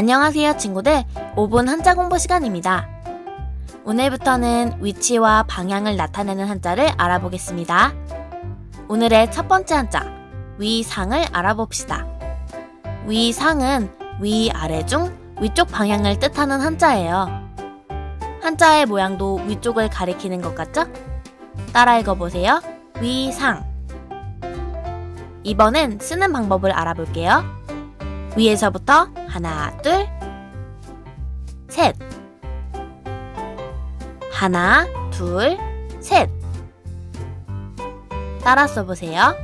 안녕하세요, 친구들. 5분 한자 공부 시간입니다. 오늘부터는 위치와 방향을 나타내는 한자를 알아보겠습니다. 오늘의 첫 번째 한자, 위상을 알아봅시다. 위상은 위아래 중 위쪽 방향을 뜻하는 한자예요. 한자의 모양도 위쪽을 가리키는 것 같죠? 따라 읽어보세요. 위상. 이번엔 쓰는 방법을 알아볼게요. 위에서부터 하나, 둘, 셋. 하나, 둘, 셋. 따라 써보세요.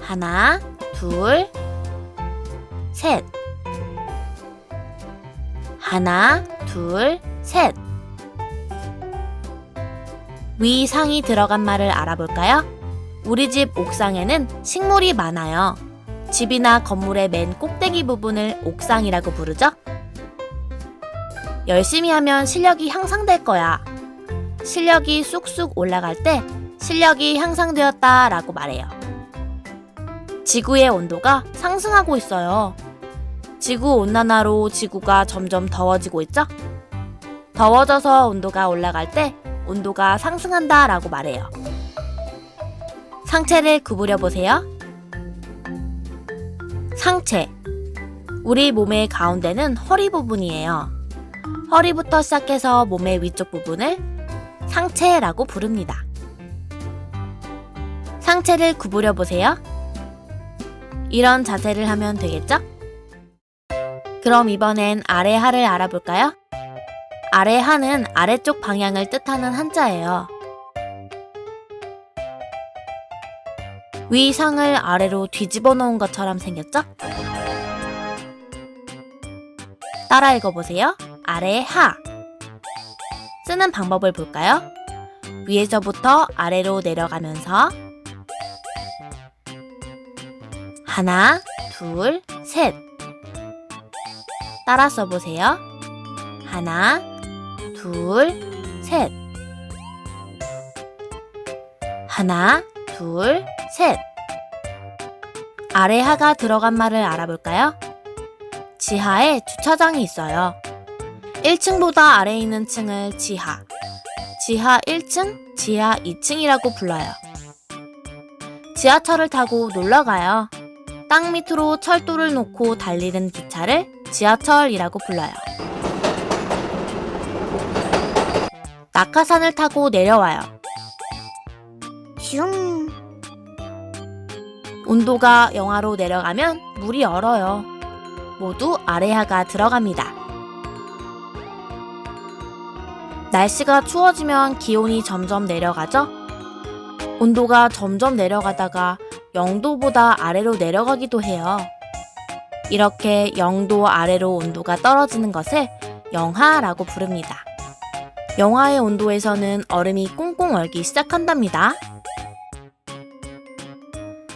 하나, 둘, 셋. 하나, 둘, 셋. 위 상이 들어간 말을 알아볼까요? 우리 집 옥상에는 식물이 많아요. 집이나 건물의 맨 꼭대기 부분을 옥상이라고 부르죠? 열심히 하면 실력이 향상될 거야. 실력이 쑥쑥 올라갈 때 실력이 향상되었다 라고 말해요. 지구의 온도가 상승하고 있어요. 지구 온난화로 지구가 점점 더워지고 있죠? 더워져서 온도가 올라갈 때 온도가 상승한다 라고 말해요. 상체를 구부려 보세요. 상체. 우리 몸의 가운데는 허리 부분이에요. 허리부터 시작해서 몸의 위쪽 부분을 상체라고 부릅니다. 상체를 구부려 보세요. 이런 자세를 하면 되겠죠? 그럼 이번엔 아래 하를 알아볼까요? 아래 하는 아래쪽 방향을 뜻하는 한자예요. 위상을 아래로 뒤집어 놓은 것처럼 생겼죠? 따라 읽어보세요. 아래 하. 쓰는 방법을 볼까요? 위에서부터 아래로 내려가면서 하나, 둘, 셋. 따라 써보세요. 하나, 둘, 셋. 하나, 둘, 셋. 아래 하가 들어간 말을 알아볼까요? 지하에 주차장이 있어요. 1층보다 아래에 있는 층을 지하, 지하 1층, 지하 2층이라고 불러요. 지하철을 타고 놀러 가요. 땅 밑으로 철도를 놓고 달리는 기차를 지하철이라고 불러요. 낙하산을 타고 내려와요. 슝. 온도가 영하로 내려가면 물이 얼어요. 모두 아래하가 들어갑니다. 날씨가 추워지면 기온이 점점 내려가죠? 온도가 점점 내려가다가 0도보다 아래로 내려가기도 해요. 이렇게 0도 아래로 온도가 떨어지는 것을 영하라고 부릅니다. 영하의 온도에서는 얼음이 꽁꽁 얼기 시작한답니다.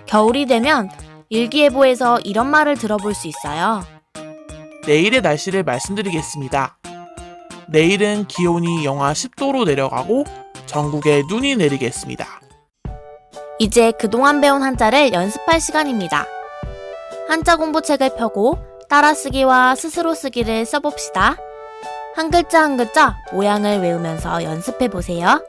겨울이 되면 일기예보에서 이런 말을 들어볼 수 있어요. 내일의 날씨를 말씀드리겠습니다. 내일은 기온이 영하 10도로 내려가고 전국에 눈이 내리겠습니다. 이제 그동안 배운 한자를 연습할 시간입니다. 한자 공부책을 펴고 따라쓰기와 스스로 쓰기를 써봅시다. 한 글자 한 글자 모양을 외우면서 연습해 보세요.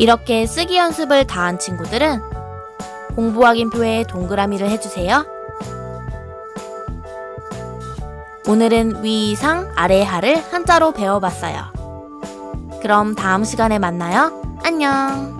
이렇게 쓰기 연습을 다 한 친구들은 공부 확인표에 동그라미를 해주세요. 오늘은 위 상 아래 하를 한자로 배워봤어요. 그럼 다음 시간에 만나요. 안녕.